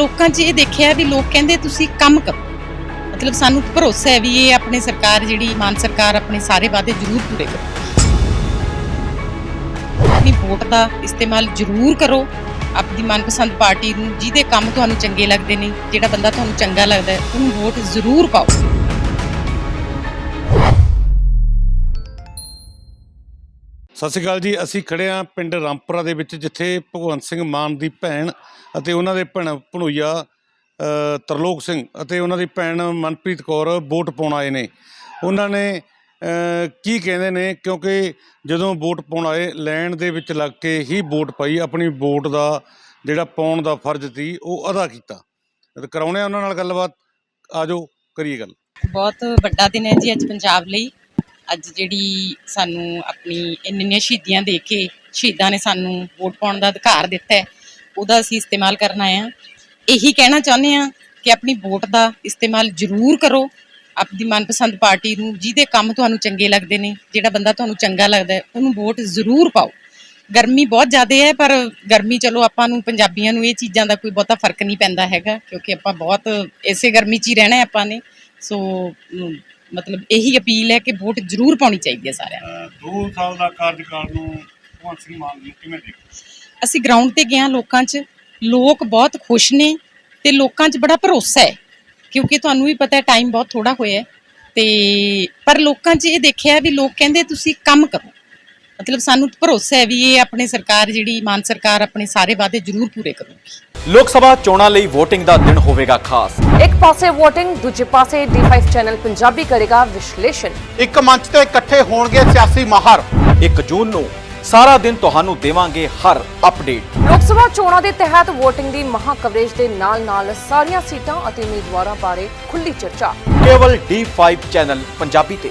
ਲੋਕਾਂ 'ਚ ਇਹ ਦੇਖਿਆ ਵੀ ਲੋਕ ਕਹਿੰਦੇ ਤੁਸੀਂ ਕੰਮ ਕਰੋ। ਮਤਲਬ ਸਾਨੂੰ ਭਰੋਸਾ ਹੈ ਵੀ ਇਹ ਆਪਣੇ ਸਰਕਾਰ ਜਿਹੜੀ ਮਾਨ ਸਰਕਾਰ ਆਪਣੇ ਸਾਰੇ ਵਾਅਦੇ ਜ਼ਰੂਰ ਪੂਰੇ ਕਰੂ। ਆਪਣੀ ਵੋਟ ਦਾ ਇਸਤੇਮਾਲ ਜ਼ਰੂਰ ਕਰੋ। ਆਪਣੀ ਮਨਪਸੰਦ ਪਾਰਟੀ ਨੂੰ ਜਿਹਦੇ ਕੰਮ ਤੁਹਾਨੂੰ ਚੰਗੇ ਲੱਗਦੇ ਨੇ, ਜਿਹੜਾ ਬੰਦਾ ਤੁਹਾਨੂੰ ਚੰਗਾ ਲੱਗਦਾ ਹੈ, ਉਹਨੂੰ ਵੋਟ ਜ਼ਰੂਰ ਪਾਓ। ਸਤਿ ਸ਼੍ਰੀ ਅਕਾਲ ਜੀ, ਅਸੀਂ ਖੜੇ ਹਾਂ ਪਿੰਡ ਰਾਮਪੁਰਾ ਦੇ ਵਿੱਚ, ਜਿੱਥੇ ਭਗਵੰਤ ਸਿੰਘ ਮਾਨ ਦੀ ਭੈਣ ਅਤੇ ਉਹਨਾਂ ਦੇ ਭੈਣ ਭਣੋਈਆ ਤਰਲੋਕ ਸਿੰਘ ਅਤੇ ਉਹਨਾਂ ਦੀ ਭੈਣ ਮਨਪ੍ਰੀਤ ਕੌਰ ਵੋਟ ਪਾਉਣ ਆਏ ਨੇ। ਉਹਨਾਂ ਨੇ ਕੀ ਕਹਿੰਦੇ ਨੇ, ਕਿਉਂਕਿ ਜਦੋਂ ਵੋਟ ਪਾਉਣ ਆਏ, ਲੈਣ ਦੇ ਵਿੱਚ ਲੱਗ ਕੇ ਹੀ ਵੋਟ ਪਾਈ, ਆਪਣੀ ਵੋਟ ਦਾ ਜਿਹੜਾ ਪਾਉਣ ਦਾ ਫਰਜ਼ ਸੀ, ਉਹ ਅਦਾ ਕੀਤਾ। ਕਰਾਉਣੇ ਆ ਉਹਨਾਂ ਨਾਲ ਗੱਲਬਾਤ। ਆਜੋ ਕਰੀਏ ਗੱਲ। ਬਹੁਤ ਵੱਡਾ ਦਿਨ ਹੈ ਜੀ ਅੱਜ ਪੰਜਾਬ ਲਈ। ਅੱਜ ਜਿਹੜੀ ਸਾਨੂੰ ਆਪਣੀ ਇੰਨੀਆਂ ਸ਼ਹੀਦੀਆਂ ਦੇ ਕੇ ਸ਼ਹੀਦਾਂ ਨੇ ਸਾਨੂੰ ਵੋਟ ਪਾਉਣ ਦਾ ਅਧਿਕਾਰ ਦਿੱਤਾ ਹੈ, ਉਹਦਾ ਅਸੀਂ ਇਸਤੇਮਾਲ ਕਰਨਾ ਆ ਇਹੀ ਕਹਿਣਾ ਚਾਹੁੰਦੇ ਹਾਂ ਕਿ ਆਪਣੀ ਵੋਟ ਦਾ ਇਸਤੇਮਾਲ ਜ਼ਰੂਰ ਕਰੋ। ਆਪਣੀ ਮਨਪਸੰਦ ਪਾਰਟੀ ਨੂੰ, ਜਿਹਦੇ ਕੰਮ ਤੁਹਾਨੂੰ ਚੰਗੇ ਲੱਗਦੇ ਨੇ, ਜਿਹੜਾ ਬੰਦਾ ਤੁਹਾਨੂੰ ਚੰਗਾ ਲੱਗਦਾ ਉਹਨੂੰ ਵੋਟ ਜ਼ਰੂਰ ਪਾਓ। ਗਰਮੀ ਬਹੁਤ ਜ਼ਿਆਦਾ ਹੈ, ਪਰ ਗਰਮੀ ਚਲੋ ਆਪਾਂ ਨੂੰ ਪੰਜਾਬੀਆਂ ਨੂੰ ਇਹ ਚੀਜ਼ਾਂ ਦਾ ਕੋਈ ਬਹੁਤਾ ਫ਼ਰਕ ਨਹੀਂ ਪੈਂਦਾ ਹੈਗਾ, ਕਿਉਂਕਿ ਆਪਾਂ ਬਹੁਤ ਇਸੇ ਗਰਮੀ 'ਚ ਹੀ ਰਹਿਣਾ ਹੈ ਆਪਾਂ ਨੇ। ਸੋ ਮਤਲਬ ਇਹੀ ਅਪੀਲ ਹੈ ਕਿ ਵੋਟ ਜ਼ਰੂਰ ਪਾਉਣੀ ਚਾਹੀਦੀ ਹੈ ਸਾਰਿਆਂ ਨੂੰ। 2 ਸਾਲ ਦਾ ਕਾਰਜਕਾਲ ਨੂੰ ਭਗਵੰਤ ਸਿੰਘ ਮਾਨ ਜੀ ਕਿਵੇਂ ਦੇਖਦੇ? ਅਸੀਂ ਗਰਾਊਂਡ ਤੇ ਗਏ ਲੋਕਾਂ 'ਚ ਲੋਕ ਬਹੁਤ ਖੁਸ਼ ਨੇ ਤੇ ਲੋਕਾਂ 'ਚ ਬੜਾ ਭਰੋਸਾ ਹੈ ਕਿਉਂਕਿ ਤੁਹਾਨੂੰ ਵੀ ਪਤਾ ਹੈ ਟਾਈਮ ਬਹੁਤ ਥੋੜਾ ਹੋਇਆ ਹੈ ਤੇ ਪਰ ਲੋਕਾਂ 'ਚ ਇਹ ਦੇਖਿਆ ਵੀ ਲੋਕ ਕਹਿੰਦੇ ਤੁਸੀਂ ਕੰਮ ਕਰੋ। ਮਤਲਬ ਸਾਨੂੰ ਭਰੋਸਾ ਹੈ ਵੀ ਇਹ ਆਪਣੇ ਸਰਕਾਰ ਜਿਹੜੀ ਮਾਨ ਸਰਕਾਰ ਆਪਣੇ ਸਾਰੇ ਵਾਅਦੇ ਜ਼ਰੂਰ ਪੂਰੇ ਕਰੂਗੀ। ਲੋਕ ਸਭਾ ਚੋਣਾਂ ਲਈ VOTING ਦਾ ਦਿਨ ਹੋਵੇਗਾ ਖਾਸ। ਇੱਕ ਪਾਸੇ VOTING ਦੂਜੇ ਪਾਸੇ D5 ਚੈਨਲ ਪੰਜਾਬੀ ਕਰੇਗਾ ਵਿਸ਼ਲੇਸ਼ਣ। ਇੱਕ ਮੰਚ ਤੇ ਇਕੱਠੇ ਹੋਣਗੇ ਸਿਆਸੀ ਮਾਹਰ। 1 ਜੂਨ ਨੂੰ ਸਾਰਾ ਦਿਨ ਤੁਹਾਨੂੰ ਦੇਵਾਂਗੇ ਹਰ ਅਪਡੇਟ। ਲੋਕ ਸਭਾ ਚੋਣਾਂ ਦੇ ਤਹਿਤ VOTING ਦੀ ਮਹਾ ਕਵਰੇਜ ਦੇ ਨਾਲ-ਨਾਲ ਸਾਰੀਆਂ ਸੀਟਾਂ ਅਤੇ ਉਮੀਦਵਾਰਾਂ ਬਾਰੇ ਖੁੱਲੀ ਚਰਚਾ। ਕੇਵਲ D5 ਚੈਨਲ ਪੰਜਾਬੀ ਤੇ।